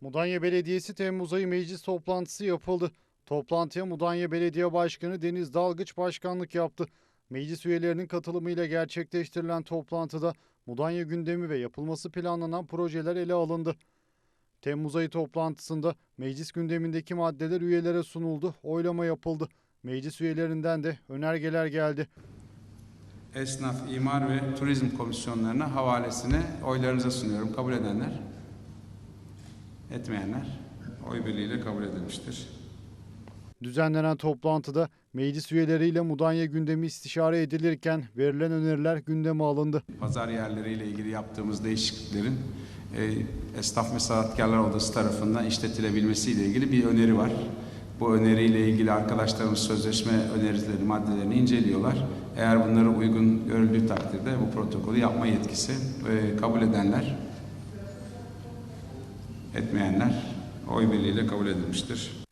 Mudanya Belediyesi Temmuz ayı meclis toplantısı yapıldı. Toplantıya Mudanya Belediye Başkanı Deniz Dalgıç başkanlık yaptı. Meclis üyelerinin katılımıyla gerçekleştirilen toplantıda Mudanya gündemi ve yapılması planlanan projeler ele alındı. Temmuz ayı toplantısında meclis gündemindeki maddeler üyelere sunuldu, oylama yapıldı. Meclis üyelerinden de önergeler geldi. Esnaf, İmar ve Turizm Komisyonlarına havalesine oylarınıza sunuyorum. Kabul edenler, etmeyenler oy birliğiyle kabul edilmiştir. Düzenlenen toplantıda meclis üyeleriyle Mudanya gündemi istişare edilirken verilen öneriler gündeme alındı. Pazar yerleriyle ilgili yaptığımız değişikliklerin e, Esnaf ve Sanatkarlar Odası tarafından işletilebilmesiyle ilgili bir öneri var. Bu öneriyle ilgili arkadaşlarımız sözleşme önerileri, maddelerini inceliyorlar. Eğer bunları uygun görüldüğü takdirde bu protokolü yapma yetkisi e, kabul edenler, etmeyenler oy birliğiyle kabul edilmiştir.